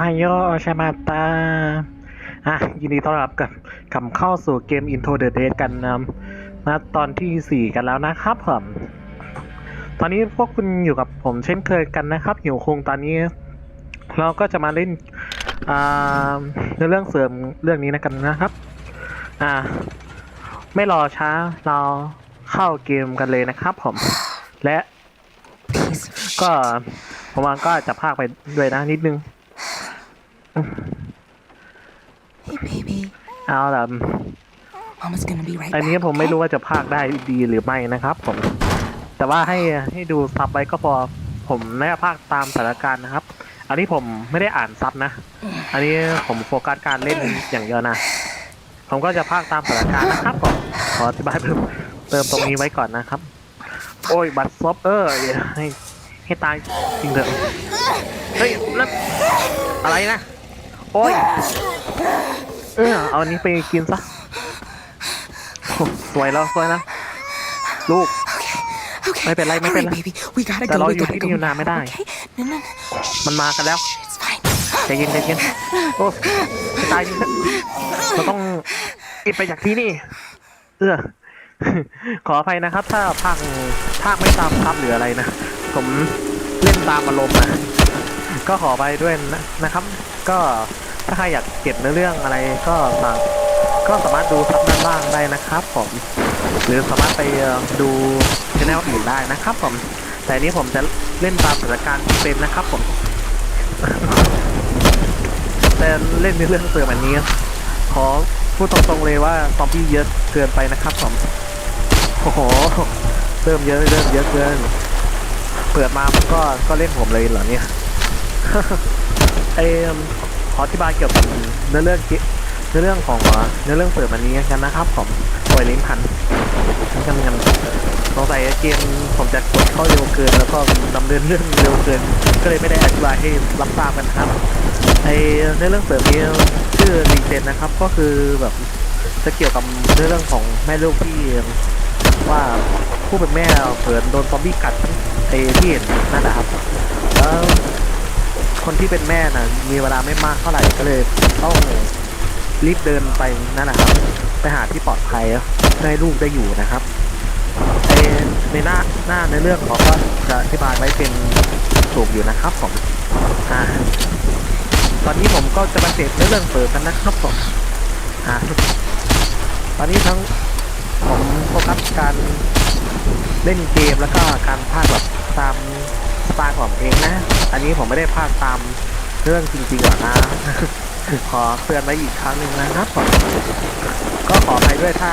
ไฮโอชามาตา อะ ยินดีต้อนรับกับกลับเข้าสู่เกม Into the Dead กันนะณตอนที่ 4 กันแล้วนะครับผมตอนนี้พวกคุณอยู่กับผมเช่นเคยกันนะครับหิวคงตอนนี้ เราก็จะมาเล่นอ่าในเรื่องเสริมเรื่องนี้นะกันนะครับ อ่า ไม่รอช้าเราเข้าเกมกันเลยนะครับผม และก็ผมว่าก็จะพากไปด้วยนะนิดนึง Hey, baby. เอาละ Mama's gonna be right อัน back. นี้ผมไม่ okay? รู้ว่าจะพากได้ดีหรือไม่นะครับ ผม แต่ว่าให้ให้ดูซับไว้ก็พอผมไม่ได้พากตามสถานการณ์นะครับ อันนี้ผมไม่ได้อ่านซับนะ อันนี้ผมโฟกัสการเล่นอย่างเดียวนะ ผมก็จะพากตามสถานการณ์นะครับผมขออธิบายเพิ่มเติมตรงนี้ไว้ก่อนนะครับ โอ้ยบัตรซบเออให้ให้ตายจริงเถอะเฮ้ยแล้วอะไรนะ โอ้ยเออเอาอันนี้ไปกินซะโอ้สวยแล้วสวยแล้วลูก Okay. ไม่เป็นไรไม่เป็นไร Hurry, baby. We gotta แต่ go. เรา We อยู่ gotta ที่ go. นี่อยู่นานไม่ได้ Okay. No, no, no. มันมากันแล้ว Shh, It's fine. ใจเย็นใจเย็นโอ้จะตายจริงนะเราต้องรีบไปจากที่นี่ เออขออภัยนะครับ ถ้าภาคภาคไม่ตามครับหรืออะไรนะ ผมเล่นตามอารมณ์นะก็ขอไปด้วยนะนะครับ ก็ถ้าใครอยากเก็บเนื้อเรื่องอะไรก็สามก็สามารถดูซับด้านล่างได้นะครับผมหรือสามารถไปดูชแนลอื่นได้นะครับผมแต่นนี้ผมจะเล่นตามสถานการณ์ที่เป็นนะครับผมแต่เล่นในเรื่องเสริมอันนี้ ขอพูดตรงๆเลยว่าซอมบี้เยอะเกินไปนะครับผมโอ้โหเริ่มเยอะเริ่มเยอะเกิน เปิดมามันก็ก็เล่นผมเลยเหรอเนี่ย ไอขออธิบายเกี่ยวกับเนื้อเรื่องเนื้อเรื่องของเนื้อเรื่องเปิดมันนี้กันนะครับผมปอยลิ้นพันกันกันสงสัยเกมผมจะกดเข้าเร็วเกิน แล้วก็ดำเนินเรื่องเร็วเกิน ก็เลยไม่ได้อธิบายให้รับทราบกันครับไอในเรื่องเสริมนี้ชื่อรีเจนนะครับ ก็คือแบบจะเกี่ยวกับเรื่องเรื่องของแม่ลูกที่ว่าผู้เป็นแม่เผินโดนซอมบี้กัดไอที่เห็นนั่นนะครับแล้ว คนที่เป็นแม่น่ะ มีเวลาไม่มากเท่าไหร่ก็เลยต้องรีบเดินไปนั่นแหละครับ ไปหาที่ปลอดภัยเพื่อให้ลูกได้อยู่นะครับไอในหน้าหน้าในเรื่องเขาก็จะอธิบายไว้เป็นถูกอยู่นะครับผมอ่าตอนนี้ผมก็จะมาเสพเรื่องเปิดกันนะครับผมอ่าตอนนี้ทั้งผมโฟกัสการเล่นเกมแล้วก็การพากย์แบบตาม ตล์ของผมเองนะ อันนี้ผมไม่ได้พากตามเรื่องจริงๆหรอกนะ ขอเตือนไว้อีกครั้งหนึ่งนะครับผมก็ขออภัยด้วยถ้า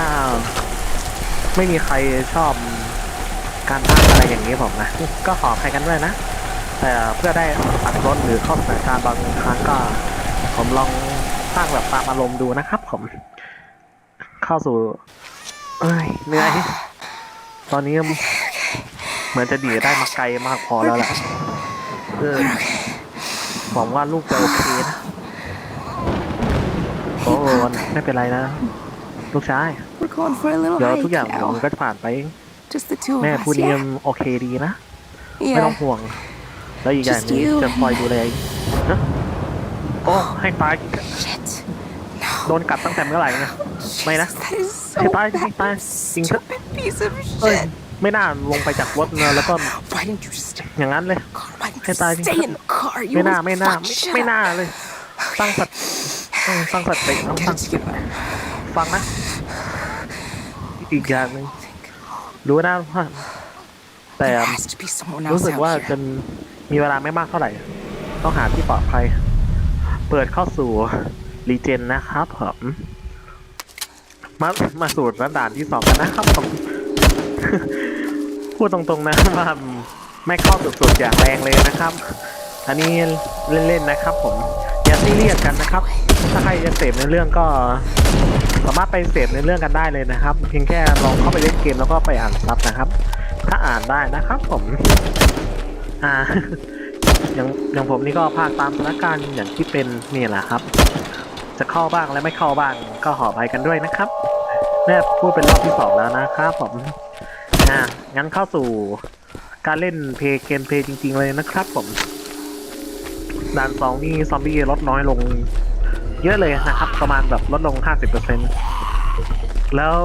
ไม่มีใครชอบการพากอะไรอย่างนี้ผมนะ ก็ขออภัยกันด้วยนะ แต่เพื่อได้อัดรถหรือเข้าสถานการณ์บางครั้งก็ ผมลองสร้างแบบตามอารมณ์ดูนะครับ ผม เข้าสู่ เอ้ยเหนื่อยตอนนี้ เหมือนจะดีดได้มาไกลมากพอแล้วแหละเออหวังว่าลูกจะโอเคนะโอ้ไม่เป็นไรนะ ลูกชาย We're going for a little เดี๋ยวทุก hike อย่างมัน now. ก็จะผ่านไปเอง Just the two แม่ of พูด us. นี้ Yeah. โอเคดีนะ ไม่ต้อง Yeah. ห่วง แล้วอีกอย่างหนึง Just you จะคอยดูแลฮะโอ้ให้ตาย Shit. โดนกัดตั้งแต่เมื่อไหร่นะ ไม่นะ Jesus, that is ให้ so ตายจริง bad. ตาย you จริงเถอะ Stupid piece of เอ้ย shit. ไม่น่าลงไปจากรถนะแล้วก็อย่างนั้นเลยให้ตายจริงไม่น่าไม่น่าไม่น่าเลยตั้งสติต้องตั้งสติต้อง Get ตั้งฟังนะอีกอย่างหนึ่งรู้นะว่าแต่รู้สึกว่าจะมีเวลาไม่มากเท่าไหร่ ต้องหาที่ปลอดภัย เปิดเข้าสู่รีเจนนะครับผมมามาสู่ระดานที่สองกันนะครับผม พูดตรงๆนะว่าไม่เข้าสุดๆอย่างแรงเลยนะครับ อันนี้เล่นๆนะครับ ผมอย่าซีเรียสกันนะครับ ถ้าใครจะเสพในเรื่องก็สามารถไปเสพในเรื่องกันได้เลยนะครับ เพียงแค่ลองเข้าไปเล่นเกมแล้วก็ไปอ่านซับนะครับ ถ้าอ่านได้นะครับ ผม อ่าอย่างอย่างผมนี่ก็พากตามสถานการณ์อย่างที่เป็นนี่แหละครับ จะเข้าบ้างและไม่เข้าบ้างก็ขออภัยกันด้วยนะครับแม่พูดเป็นรอบที่สองแล้วนะครับ ผมอ่า งั้นเข้าสู่การเล่นเพย์เกมเพย์จริง ๆ เลยนะครับผมด่านสองนี่ซอมบี้ลดน้อยลง เยอะเลยนะครับ ประมาณแบบลดลง 50%แล้ว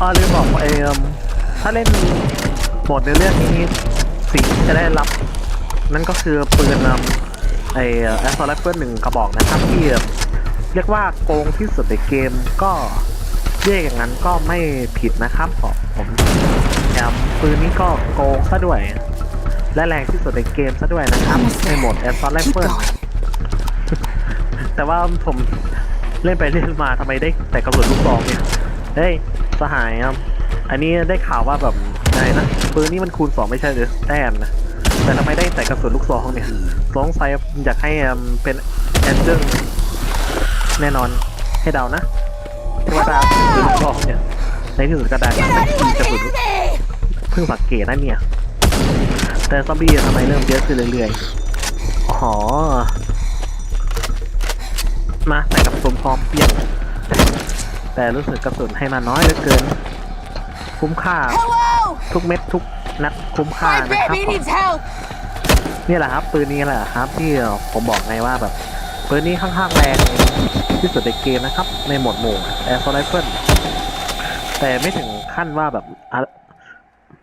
อ้อลืมบอกว่าเอมถ้าเล่นโหมดในเรื่องนี้สิ่งที่จะได้รับ นั่นก็คือปืนนำไอแอสซอลไรเฟิลหนึ่งกระบอกนะครับที่เรียกว่าโกงที่สุดในเกมก็เรียกอย่างนั้นก็ไม่ผิดนะครับผม ผมแถมปืนนี้ก็โกงซะด้วย และแรงที่สุดในเกมซะด้วยนะครับ Almost ในโหมดแอสซอลไร Keep เฟิล going. แต่ว่าผมเล่นไปเล่นมาทำไมได้แต่กระสุนลูกซองเนี่ยเฮ้ยสหายครับ อันนี้ได้ข่าวว่าแบบไงนะปืนนี่มันคูณสองไม่ใช่หรือแต้มนะแต่ทำไมได้แต่กระสุนลูกซองเนี่ยสงสัยอยากให้เอิ่มเป็นแอนเจิลแน่นอนให้เดานะเทวดาปืนลูกซองเนี่ยในที่สุดก็ได้นะเป็นปืนกระสุน เพิ่งสังเกตนะเนี่ย แต่ซอมบี้ทำไมเริ่มเยอะขึ้นเรื่อยๆอ๋อมาใส่กับสมพร้อมเปลี่ยนแต่รู้สึกกระสุนให้มาน้อยเหลือเกิน คุ้มค่า Hello! ทุกเม็ดทุกนัดคุ้มค่า My นะครับ baby needs help! นี่แหละครับ ปืนนี้แหละครับ ที่ผมบอกไงว่าแบบปืนนี้ค่อนข้างแรงที่สุดในเกมนะครับ ในโหมดหมู่แอร์โซไลเฟิลแต่ไม่ถึงขั้นว่าแบบอะ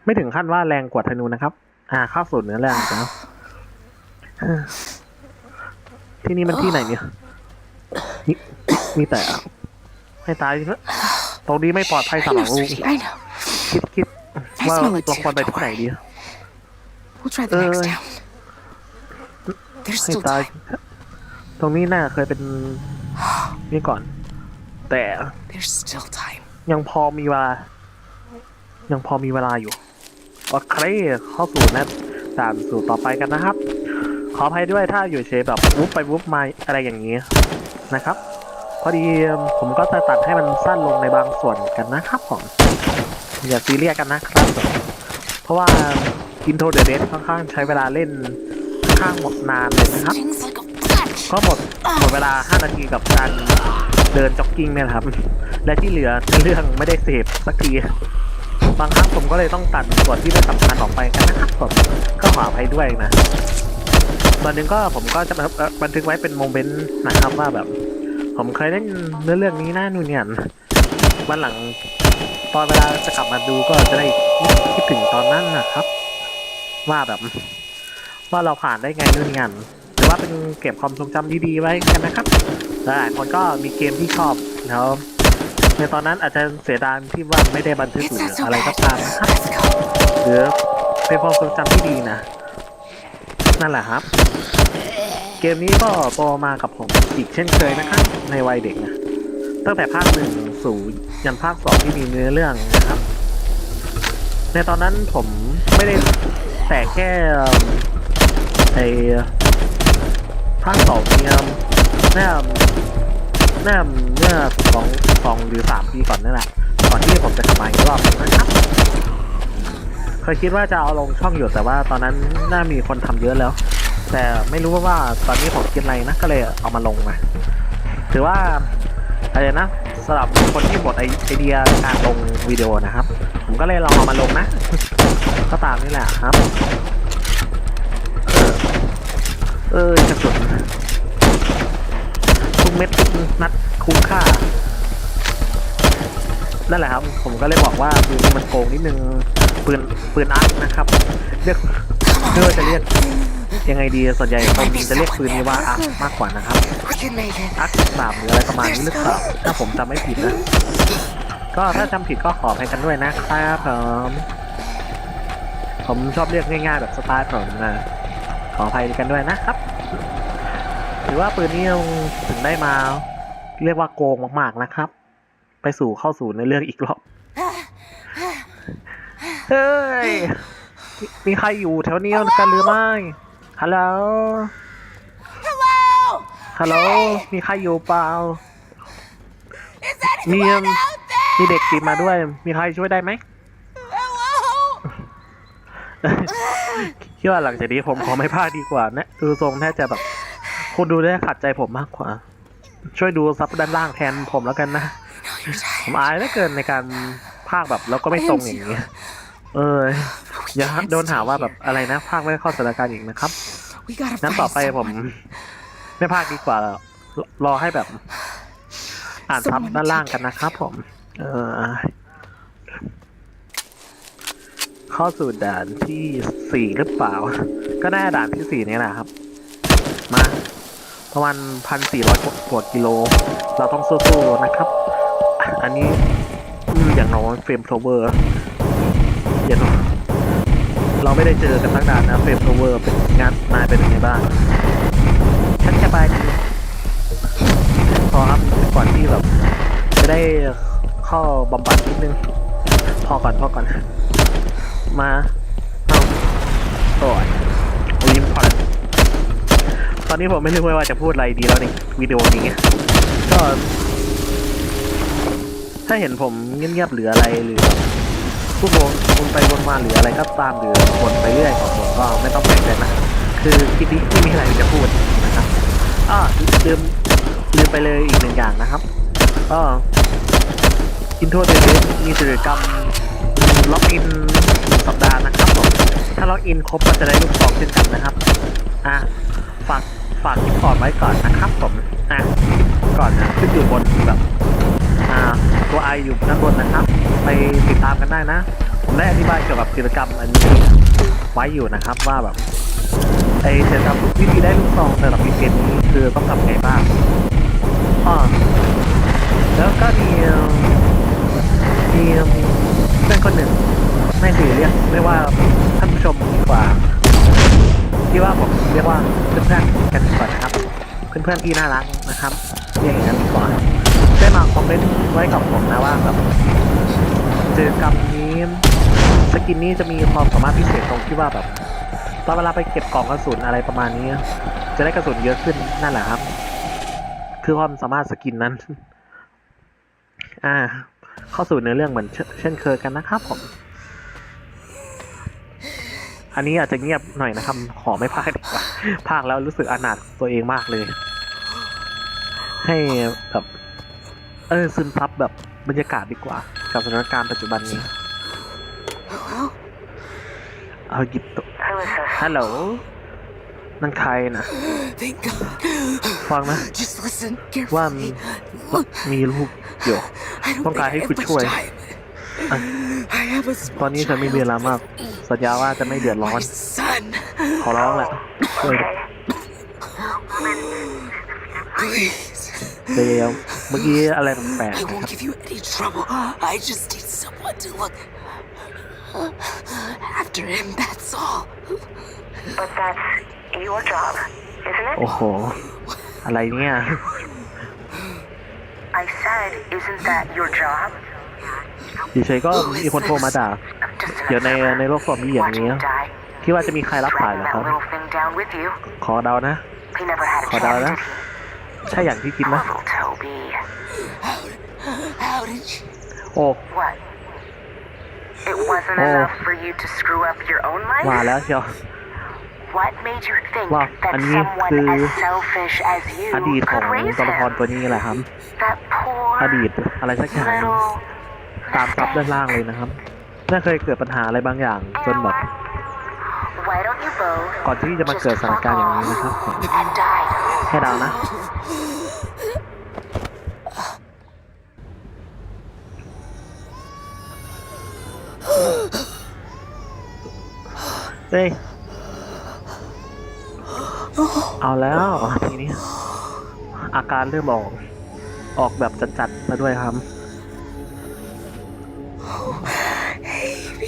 ไม่ถึงขั้นว่าแรงกว่าธนูนะครับ อ่าข้าวสูตรเนื้อแรงนะที่นี่มันที่ไหนเนี่ยมีมีแต่ให้ตายเถอะตรงนี้ไม่ปลอดภัย I สำหรับ know, ลูก Sergi, I know. คิดคิดว่า smell it เรา too, ควรไป don't ที่ไหน worry. ดี We'll try the next Uh, town. There's ให้ still ตาย time. ตรงนี้น่าเคยเป็นนี่ก่อน แต่ There's still time. ยังพอมีเวลายังพอมีเวลาอยู่ โอเคเข้าสู่นะด่านสู่ต่อไปกันนะครับ ขออภัยด้วยถ้าอยู่เฉยแบบวุบไปวุบมาอะไรอย่างนี้นะครับ พอดีผมก็จะตัดให้มันสั้นลงในบางส่วนกันนะครับผมอย่าซีเรียสกันนะครับ เพราะว่า Into the Dead ค่อนข้างใช้เวลาเล่นค่อนข้างหมดนานเลยนะครับ ก็หมดหมดเวลา 5 นาทีกับการเดินจ็อกกิ้งเนี่ยครับ และที่เหลือเรื่องไม่ได้เสพสักที บางครั้งผมก็เลยต้องตัดส่วนที่ไม่สำคัญออกไปกันนะครับผมก็ขออภัยด้วยนะตอนหนึงก็ผมก็จะบันทึกไว้เป็นโมเมนต์นะครับว่าแบบ ผมเคยเล่นเนื้อเรื่องนี้นะนู่นเนี่ยวันหลังตอนเวลาจะกลับมาดูก็จะได้คิดถึงตอนนั้นนะครับ ว่าแบบ ว่าเราผ่านได้ไงนู่นนี่นั่นหรือว่าเป็นเก็บความทรงจำดีๆไว้กันนะครับหลายคนก็มีเกมที่ชอบแล้ว ในตอนนั้นอาจจะเสียดายที่ว่าไม่ได้บันทึก It's หรือ not so อะไรก็ bad. ตามนะครับ Let's go. หรือเป็นความทรงจำที่ดีนะ นั่นแหละครับ เกมนี้ก็โตมากับผมอีกเช่นเคยนะครับ ในวัยเด็กนะ ตั้งแต่ภาคหนึ่งสู่ยันภาคสองที่มีเนื้อเรื่องนะครับ ในตอนนั้นผมไม่ได้แต่แค่ไอภาคสองเนี่ยแน่ แน่เมื่อสองสองหรือสามปีก่อนนั่นแหละก่อนที่ผมจะกลับมาอีกรอบนะครับเคยคิดว่าจะเอาลงช่องอยู่แต่ว่าตอนนั้นน่ามีคนทำเยอะแล้ว แต่ไม่รู้ว่าตอนนี้ผมคิดอะไรนะก็เลยเอามาลงมาถือว่าอะไรนะสำหรับคนที่หมดไอเดียการลงวิดีโอนะครับ ผมก็เลยลองเอามาลงนะ ก็ตามนี่แหละครับ เออเออกระสุนทุก เม็ดทุกนัดคุ้มค่า นั่นแหละครับ ผมก็เลยบอกว่าปืนมันโกงนิดนึง ปืนปืนอาร์คนะครับ เรียกไม่ว่าจะเรียกยังไงดีส่วนใหญ่คนจะเรียกปืนนี้ว่าอาร์คมากกว่านะครับอาร์คสามหรืออะไรประมาณนี้หรือเปล่าถ้าผมจำไม่ผิดนะ ก็ถ้าจำผิดก็ขออภัยกันด้วยนะครับผมผมชอบเรียกง่ายๆแบบสไตล์ผมนะขออภัยกันด้วยนะครับ ถือว่าปืนนี้ถึงได้มา เรียกว่าโกงมากๆนะครับ ไปสู่เข้าสู่ในเรื่องอีกรอบเฮ้ย มีมีใครอยู่แถวนี้กันหรือไม่ฮัลโหล Hello! ฮัลโหลมีใครอยู่เปล่า Is มี anyone out there? มีเด็กติดมาด้วย มีใครช่วยได้ไหม Hello! คิดว่าหลังจากนี้ผมขอไม่พลาดดีกว่านะดูทรงแทบจะแบบ คนดูได้ขัดใจผมมากกว่า ช่วยดูซับด้านล่างแทนผมแล้วกันนะ ผมอายเหลือเกินในการพากแบบแล้วก็ไม่ตรงอย่างเงี้ย เอออย่าโดนหาว่าแบบอะไรนะพากไม่เข้าสถานการณ์อีกนะครับ We gotta งั้นต่อไปผม ไม่พากดีกว่ารอรอให้แบบ อ่านซับด้านล่างกันนะครับผม เออเข้าสู่ด่านที่สี่หรือเปล่า ก็น่าด่านที่สี่นี่แหละครับ มา ประมาณพันสี่ร้อยกว่ากิโล เราต้องสู้ๆนะครับ อันนี้อย่างน้อยเฟรมโทเวอร์อย่างน้อยเราไม่ได้เจอกันตั้งนานนะเฟรมโทเวอร์เป็นงานนายเป็นยังไงบ้างฉันสบายดีพอครับก่อนที่แบบจะได้เข้าบำบัดนิดนึง พอก่อนพอก่อนมาเอาโอ้ยโอ้ยยิ้มพอแล้ว ตอนนี้ผมไม่รู้ว่าจะพูดอะไรดีแล้วในวิดีโอนี้ก็ ถ้าเห็นผมเงียบๆหรืออะไรหรือพูดวนไปวนมาหรืออะไรก็ตามหรือวนไปเรื่อยของผมก็ไม่ต้องแปลกใจนะ คือคิดดีไม่มีอะไรจะพูดนะครับอ่าลืมลืมไปเลยอีกหนึ่งอย่างนะครับก็อินโทรเดบิมีกิจกรรมล็อกอินสัปดาห์นะครับผมถ้าล็อกอินครบก็จะได้ลูกซองเช่นกันนะครับ อะฝาก ฝากคลิปก่อนไว้ก่อนนะครับผมอะก่อนนะขึ้นอยู่บนแบบอ่าตัวไออยู่ด้านบนนะครับ ไปติดตามกันได้นะผมได้อธิบายเกี่ยวกับกิจกรรมอันนี้ไว้อยู่นะครับว่าแบบไอกิจกรรมวิธีได้ลูกซองสำหรับมีเกมนี้คือต้องทำไงบ้างอ๋อแล้วก็มีมีเพื่อนคนหนึ่งไม่ถือเรียกไม่ว่าท่านผู้ชมดีกว่า ที่ว่าผมเรียกว่าเพื่อนๆกันดีกว่านะครับ เพื่อนๆที่น่ารักนะครับเรียกอย่างนั้นดีกว่าได้มาคอมเมนต์ไว้กับผมนะว่าแบบกิจกรรมนี้สกินนี้จะมีความสามารถพิเศษตรงที่ว่าแบบตอนเวลาไปเก็บกล่องกระสุนอะไรประมาณนี้ จะได้กระสุนเยอะขึ้นนั่นแหละครับ คือความสามารถสกินนั้น อ่า เข้าสู่เนื้อเรื่องเหมือนเช่นเคยกันนะครับผม อันนี้อาจจะเงียบหน่อยนะครับ ขอไม่พากดีกว่าพากแล้วรู้สึกอนาถตัวเองมากเลย ให้แบบเออซึมซับแบบบรรยากาศดีกว่า กับสถานการณ์ปัจจุบันนี้ Hello? เอาหยิบตัวฮัลโหลนั่นใครนะ Thank God. ฟังนะ Just listen ว่า carefully. มีมีลูกอยู่ I don't ต้องการ think ให้ I คุณ have much ช่วย time. อะ I have a ตอน small นี้ฉันไม่มีเวลามาก child. สัญญาว่าจะไม่เดือดร้อน My son. ขอร้องแหละช่วย Please. เดี๋ยวเมื่อกี้อะไรแปลก I ๆนะค won't รับ give you any trouble. I just need someone to look after him, that's all. But that's your job, isn't it? โอ้โห อะไรเนี่ย I said, isn't that your job? เฉยๆก็มีคนโทรมาด่า Just เดี๋ยวในในโลกซอมบี้อย่าง watching นี้ you die. คิดว่าจะมีใครรับสาย Dragging เหรอ that ครับ little thing down with you. ขอเดานะ He never had a Hold chance, on, did huh? he? ใช่อย่างที่คิดไหม Little Toby. How, how did you? โอ้ What? It wasn't Oh. enough for you to screw up your own มา life? แล้วเชียว What made you think Wow, that anh nghĩ someone từ- as selfish as you อดีตของ could raise ตัวละคร him? ตัวนี้แหละครับ That poor อดีตอะไรสักอย่าง little ตามซับด้านล่างเลยนะครับน่าเคยเกิดปัญหาอะไรบางอย่าง จนแบบก่อนที่จะมาเกิดสถานการณ์อย่างนี้นะครับให้เดานะเฮ้ยเอาแล้วทีนี้อาการเริ่มออก ออกแบบจัดๆมาด้วยครับ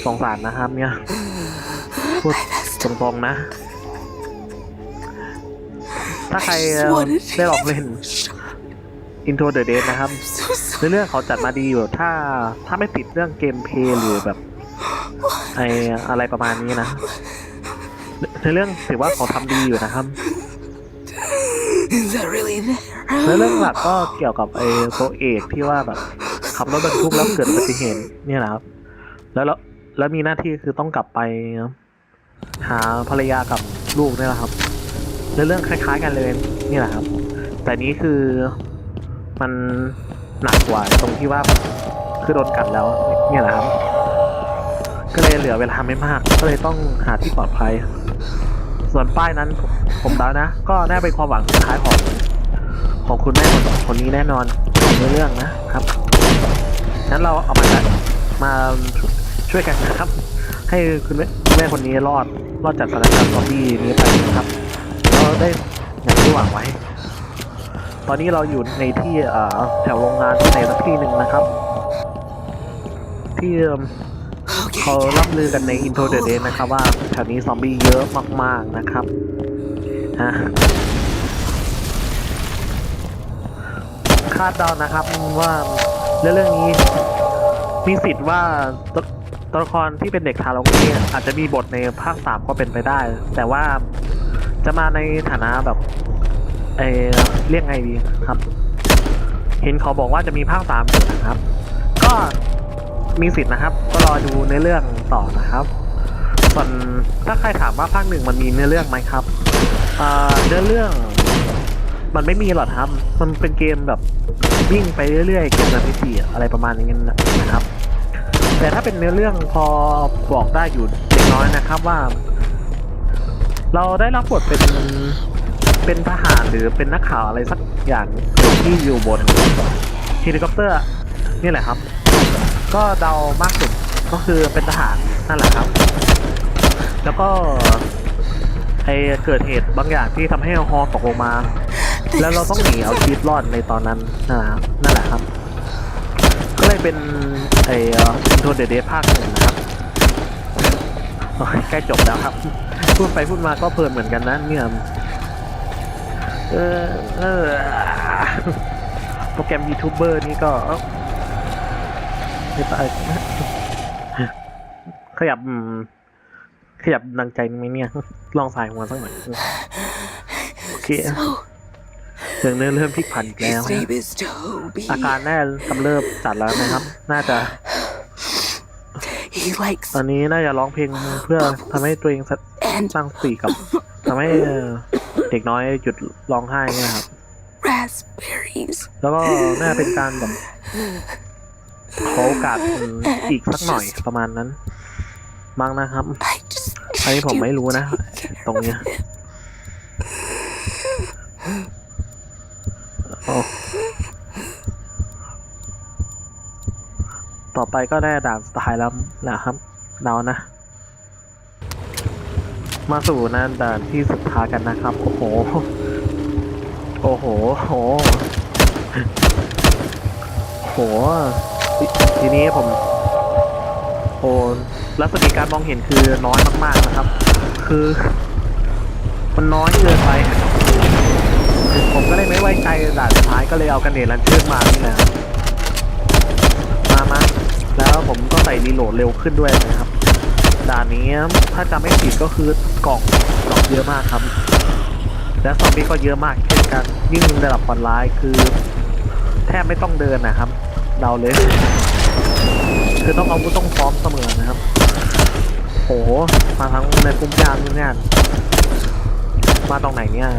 สงสารนะครับเนี่ยพูดตรงๆนะ ถ้าใครเอ่อได้ลองเล่น Into the Dead นะครับ So ในเรื่องเขาจัดมาดีอยู่ถ้าถ้าไม่ติดเรื่องเกมเพลย์หรือแบบไออะไรประมาณนี้นะในเรื่องถือว่าเขาทำดีอยู่นะครับ Is that really there? ในเรื่องหลักก็เกี่ยวกับไอตัวเอกที่ว่าแบบขับรถบรรทุกแล้วเกิดอุบัติเหตุเนี่ยแหละครับ แล้ว แล้วมีหน้าที่คือต้องกลับไปหาภรรยากับลูกนี่แหละครับในเรื่องคล้าย ๆ กันเลยนี่แหละครับ แต่นี้คือมันหนักกว่าตรงที่ว่าคือโดนกัดแล้วเนี่ยแหละครับ ก็เลยเหลือเวลาไม่มาก ก็เลยต้องหาที่ปลอดภัย ส่วนป้ายนั้นผมเดานะ ก็แน่เป็นความหวังสุดท้ายของของคุณแม่คนคนนี้แน่นอนในเรื่องนะครับงั้นเราเอามามา ช่วยกันนะครับ ให้คุณแม่คุณแม่คนนี้รอดรอดจากสถานการณ์ซอมบี้นี้ไปนะครับเราได้อย่างที่หวังไว้ ตอนนี้เราอยู่ในที่แถวโรงงานที่ไหนสักที่หนึ่งนะครับ ที่เขาล่ำลือกันใน Intro the Day นะครับว่าแถวนี้ซอมบี้เยอะมากๆนะครับฮะคาดเดานะครับว่าเรื่องนี้มีสิทธิ์ว่า ตัวละครที่เป็นเด็กทารกนี้อาจจะมีบทในภาคสามก็เป็นไปได้ แต่ว่าจะมาในฐานะแบบเออเรียกไงดีครับ เห็นเขาบอกว่าจะมีภาคสามนะครับ ก็มีสิทธิ์นะครับ ก็รอดูเนื้อเรื่องต่อนะครับ ส่วนถ้าใครถามว่าภาคหนึ่งมันมีเนื้อเรื่องไหมครับอ่าเนื้อเรื่องมันไม่มีหรอกครับ มันเป็นเกมแบบวิ่งไปเรื่อยๆ เกมนามิตีอะไรประมาณนี้นะครับ แต่ถ้าเป็นเนื้อเรื่องพอบอกได้อยู่เล็กน้อยนะครับว่า เราได้รับบทเป็นเป็นทหารหรือเป็นนักข่าวอะไรสักอย่างที่อยู่บนเฮลิคอปเตอร์นี่แหละครับ ก็เดามากสุดก็คือเป็นทหารนั่นแหละครับ แล้วก็ไอเกิดเหตุบางอย่างที่ทำให้ฮอตกลงมา แล้วเราต้องหนีเอาชีวิตรอดในตอนนั้นนะนั่นแหละครับ ก็เลยเป็น ไออินโทรเดเดภาคหนึ่งครับใกล้จบแล้วครับ พูดไปพูดมาก็เพลินเหมือนกันนะเนี่ยเออเออโปรแกรมยูทูบเบอร์นี่ก็ไม่ตายขยับ ขยับดังใจไหมเนี่ย ลองสายหัวสักหน่อยโอเค เรื่องเริ่มเริ่มพลิกผันอีกแล้ว his name is Toby. อาการน่ากำเริบจัดแล้วนะครับ น่าจะ He likes ตอนนี้น่าจะร้องเพลงเพื่อทำให้ตัวเองส and ร้างสติกับทำให้เอ่อเด็กน้อยหยุดร้องไห้เนะครับ raspberries. แล้วก็น่าเป็นการแบบขอโอกาสอืมอีกสักหน่อยประมาณนั้น มั้งนะครับ I just อันนี้ need ผม you ไม่รู้นะ to take care ตรงเนี้ย of him. โอ้ ต่อไปก็ได้ด่านสไตล์แล้วนะครับเดานะ มาสู่นะด่านที่สุดท้ายกันนะครับ โอ้โห โอ้โห โห โห ทีนี้ผม โอ้รัศมีการมองเห็นคือน้อยมากๆนะครับ คือ มันน้อยเกินไป ผมก็เลยไม่ไว้ใจด่านสุดท้ายก็เลยเอากันเนตลันเชิญมานี่แหละมามาแล้วผมก็ใส่รีโหลดเร็วขึ้นด้วยนะครับ ด่านนี้ถ้าจำไม่ผิดก็คือกล่องกล่องเยอะมากครับ และซอมบี้ก็เยอะมากเช่นกันยิ่งระดับคนร้ายคือ แทบไม่ต้องเดินนะครับ เราเลย คือต้องเอาวุธต้องพร้อมเสมอนะครับโหมาทั้งในปุ่มยานนี่งานมาตรงไหนเนี่ย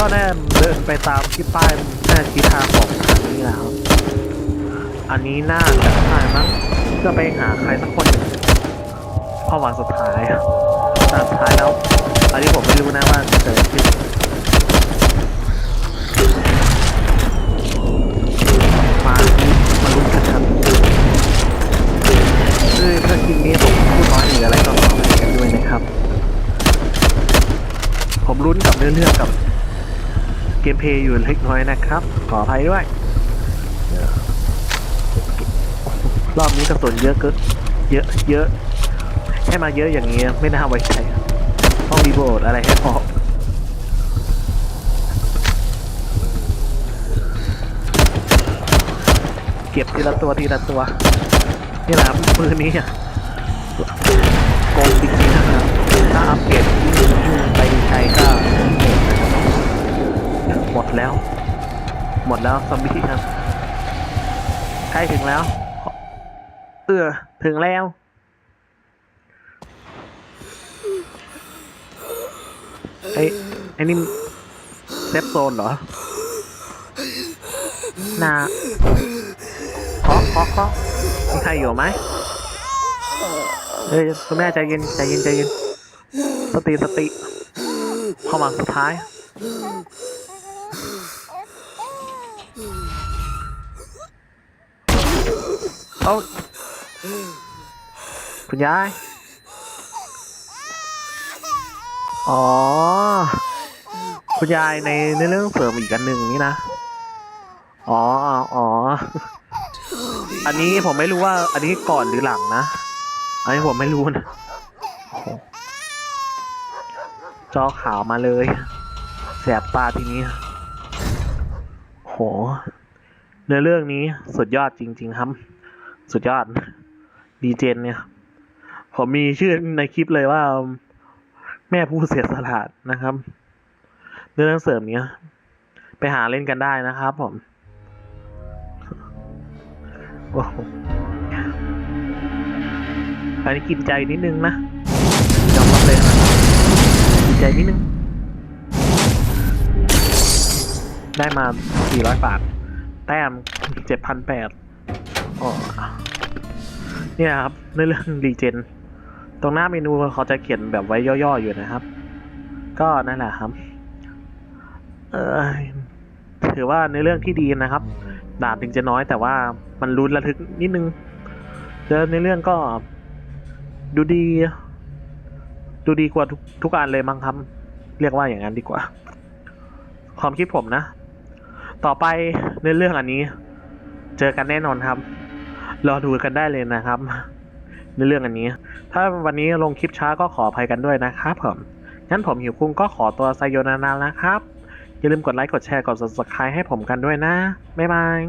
ก็แน่เดินไปตามที่ป้ายแน่ทิศทางของทางนี้และครับอันนี้น่าจะใช่มั้งเพื่อไปหาใครสักคนหนึ่งเพราะวันสุดท้ายแต่สุดท้ายแล้ว อันนี้ผมไม่รู้นะว่าเกิดอะไรขึ้นมามาลุ้นกันครับคือถ้าคลิปนี้ผมพูดน้อยหรืออะไรก็ขออภัยกันด้วยนะครับ ผมลุ้นกับเนื้อเรื่องกับ เกมเพย์อยู่เล็กน้อยนะครับ ขออภัยด้วย รอบนี้กระสุนเยอะเกินเยอะเยอะให้มาเยอะอย่างนี้ยไม่น่าไว้ใจต้องรีโบดอะไรให้พอเก็บทีละตัวทีละตัวนี่แหละครับมือนี้อะโกงจริงๆนะครับถ้าอัปเกรด หมดแล้ว หมดแล้วซอมบี้ครับใกล้ถึงแล้วเออถึงแล้วไอ้ไอ้นี่เซฟโซนเหรอนาเคาะเคาะเคาะมีใครอยู่ไหมเอ้ยคุณแม่ใจเย็นใจเย็นใจเย็นสติสติเข้ามาสุดท้าย เอาคุณยาย อ๋อ คุณยายในในเรื่องเสริมอีกอันหนึ่งนี่นะ อ๋อ อ๋อ อันนี้ผมไม่รู้ว่า อันนี้ก่อนหรือหลังนะ อันนี้ผมไม่รู้นะ จอขาวมาเลย แสบตาทีนี้ โหเนื้อเรื่องนี้สุดยอดจริง ๆ ครับ สุดยอดดีเจนเนี่ย ผมมีชื่อในคลิปเลยว่า แม่ผู้เสียสละนะครับ เรื่องเสริมเนี้ย ไปหาเล่นกันได้นะครับผมอันนี้กินใจนิดนึงนะยอมรับเลยนะกินใจนิดนึง ได้มา 400 บาท แต้ม 7,800 เนี่ยครับในเรื่องรีเจน ตรงหน้าเมนูเขาจะเขียนแบบไว้ย่อๆอยู่นะครับ ก็นั่นแหละครับ เออถือว่าในเรื่องที่ดีนะครับดาบถึงจะน้อยแต่ว่ามันรุนระทึกนิดนึงแล้วในเรื่องก็ดูดี ดูดีกว่าทุกทุกอันเลยมั้งครับ เรียกว่าอย่างนั้นดีกว่า ความคิดผมนะ ต่อไปในเรื่องอันนี้ เจอกันแน่นอนครับ รอดูกันได้เลยนะครับ ในเรื่องอันนี้ ถ้าวันนี้ลงคลิปช้าก็ขออภัยกันด้วยนะครับผมงั้นผมหิวคุ้งก็ขอตัวไซโยนานานะครับ อย่าลืมกดไลค์กดแชร์กด subscribe ให้ผมกันด้วยนะ บ๊ายบาย